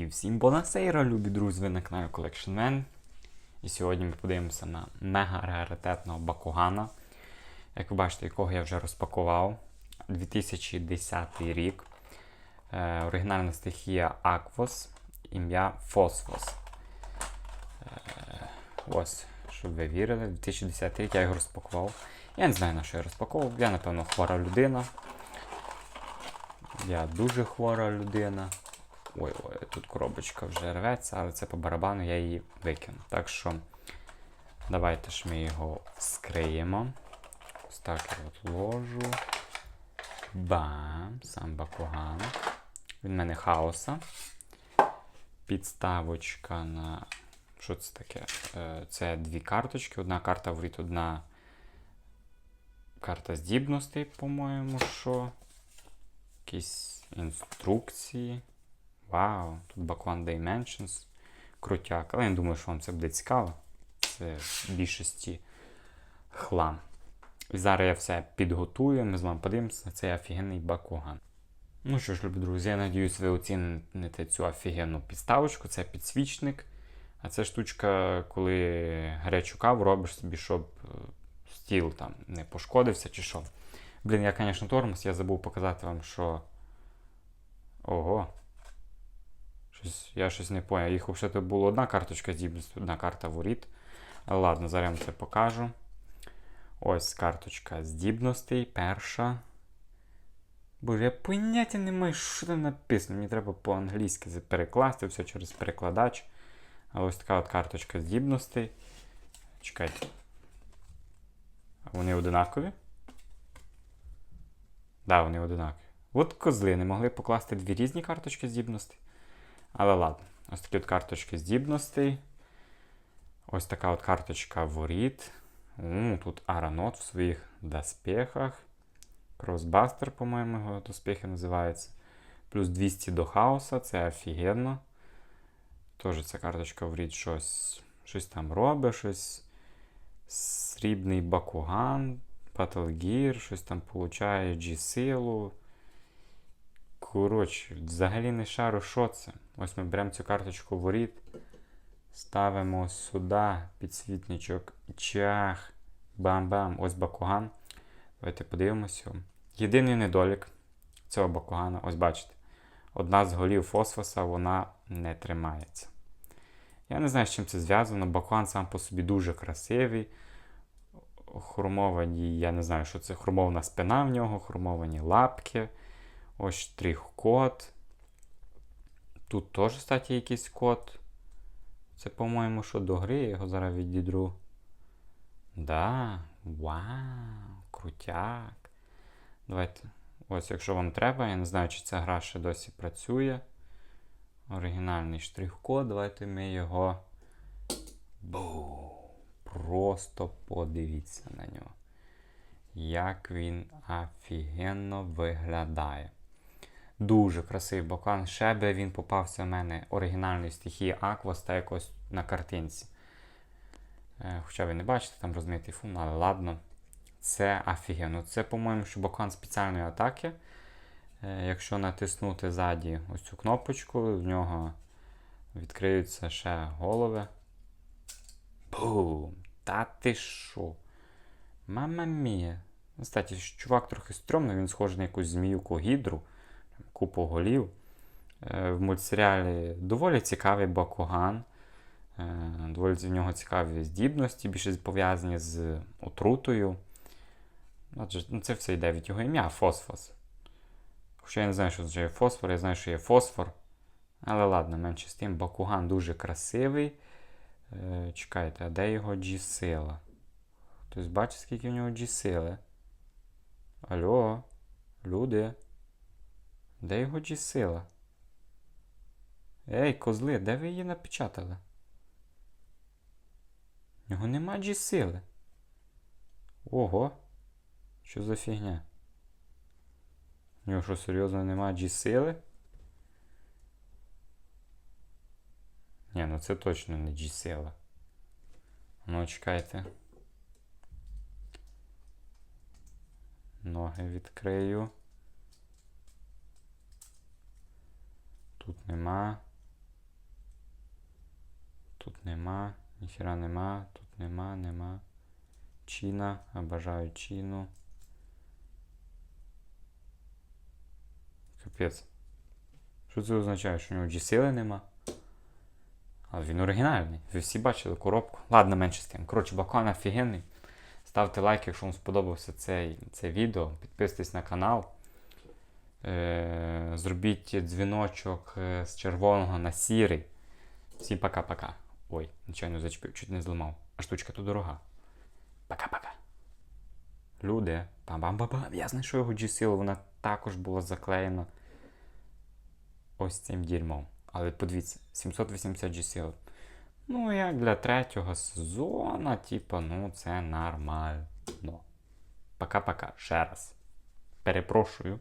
І всім бонасейра, любі друзі, ви на каналі Collection Man. І сьогодні ми подивимося на мега раритетного Бакугана, як ви бачите, якого я вже розпакував. 2010 рік. Е, оригінальна стихія Аквос, ім'я Фосфос. Е, ось, щоб ви вірили, 2010 рік я його розпакував. Я не знаю, на що я розпаковував. Я, напевно, хвора людина. Я дуже хвора людина. Ой, ой, тут коробочка вже рветься, але це по барабану я її викину. Так що давайте ж ми його вскриємо. Ось так я от. Бам! Сам бакуган. Він в мене хаоса. Підставочка на. Що це таке? Е, Це дві карточки. Одна карта вріт, одна карта здібностей, по-моєму, що. Якісь інструкції. Вау, тут Backone Dimensions. Крутяк. Але я думаю, що вам це буде цікаво. Це в більшості хлам. І зараз я все підготую, ми з вами подивимося на цей офігенний Бакуган. Ну що ж, любі друзі, я надіюсь, ви оціните цю офігенну підставочку. Це підсвічник. А це штучка, коли гарячу каву робиш собі, щоб е, стіл там не пошкодився чи що. Блін, я, звісно, тормоз, я забув показати вам, що. Ого. Щось, я щось не поняв. Їх взагалі була одна карточка здібності, одна карта воріт. Ладно, зараз я це покажу. Ось карточка здібностей. Перша. Боже, я поняття не маю, що там написано. Мені треба по-англійськи перекласти, все через перекладач. А ось така от карточка здібностей. Чекайте. Вони одинакові? Так, да, вони одинакові. От козли не могли покласти дві різні карточки здібностей. Але ладно, ось такі от карточки здібностей. Ось така от карточка воріт. У, тут Аранот в своїх доспехах. Кросбастер, по-моєму, його доспехи називаються. Плюс 200 до хаоса, це офігенно. Теж ця карточка воріт щось, щось там робить, щось. Срібний Бакуган, Battle Gear, щось там получає G-силу. Коротше, взагалі не шару, що це. Ось ми беремо цю карточку воріт, ставимо сюди підсвітничок, чах, бам-бам, ось бакуган. Давайте подивимося. Єдиний недолік цього бакугана, ось бачите, одна з голів фосфоса вона не тримається. Я не знаю, з чим це зв'язано. Бакуган сам по собі дуже красивий. Хромовані, я не знаю, що це хромована спина в нього, хромовані лапки. Ось штрих-код. Тут теж, кстати, якийсь код. Це, по-моєму, що до гри, я його зараз відідру. Да, вау, крутяк. Давайте. Ось, якщо вам треба, я не знаю, чи ця гра ще досі працює. Оригінальний штрих-код. Давайте ми його. Бу! Просто подивіться на нього. Як він офігенно виглядає. Дуже красивий бокан. Ще би він попався в мене оригінальної стихії Аквас та якось на картинці. Е, Хоча ви не бачите, там розмитий фон, але ладно. Це офігенно. Це, по-моєму, що бокан спеціальної атаки. Е, Якщо натиснути ззаді ось цю кнопочку, в нього відкриються ще голови. Бум! Та ти що? Мама мія. Кстати, чувак трохи стрьомний, він схожий на якусь зміюку гідру, купу голів. Е, В мультсеріалі доволі цікавий Бакуган. Е, Доволі в нього цікаві здібності, більше пов'язані з отрутою. Адже ну, це все йде від його ім'я Фосфос. Хоча я не знаю, що означає фосфор, я знаю, що є фосфор. Але ладно, менше з тим, Бакуган дуже красивий. Е, Чекайте, а де його G-сила? Хтось бачить, скільки в нього G-сили? Алло, люди. Де його G-сила? Ей, козли, де ви її напечатали? В нього нема G-сили. Ого. Що за фігня? Нього що, серйозно нема G-сили? Ні, ну це точно не G-сила. Ну, чекайте. Ноги відкрию. Тут нема. Тут нема, ніхіра нема, тут нема, нема. Чіна, обожаю Чіну. Капець. Що це означає? Що у нього G-сили нема? Але він оригінальний. Ви всі бачили коробку. Ладно, менше з тим. Коротше, баклан офігенний. Ставте лайк, якщо вам сподобався цей, це відео. Підписуйтесь на канал. Е, зробіть дзвіночок е, з червоного на сірий. Всім пока-пока. Ой, нічого зачепив, чуть не зламав. А штучка то дорога. Пока-пока. Люди. Пам-пам-пам-пам. Я знайшов його G-силу, вона також була заклеєна ось цим дерьмом. Але подивіться, 780 G-сил. Ну, як для третього сезону, типа, ну, це нормально. Пока-пока. Ще раз. Перепрошую.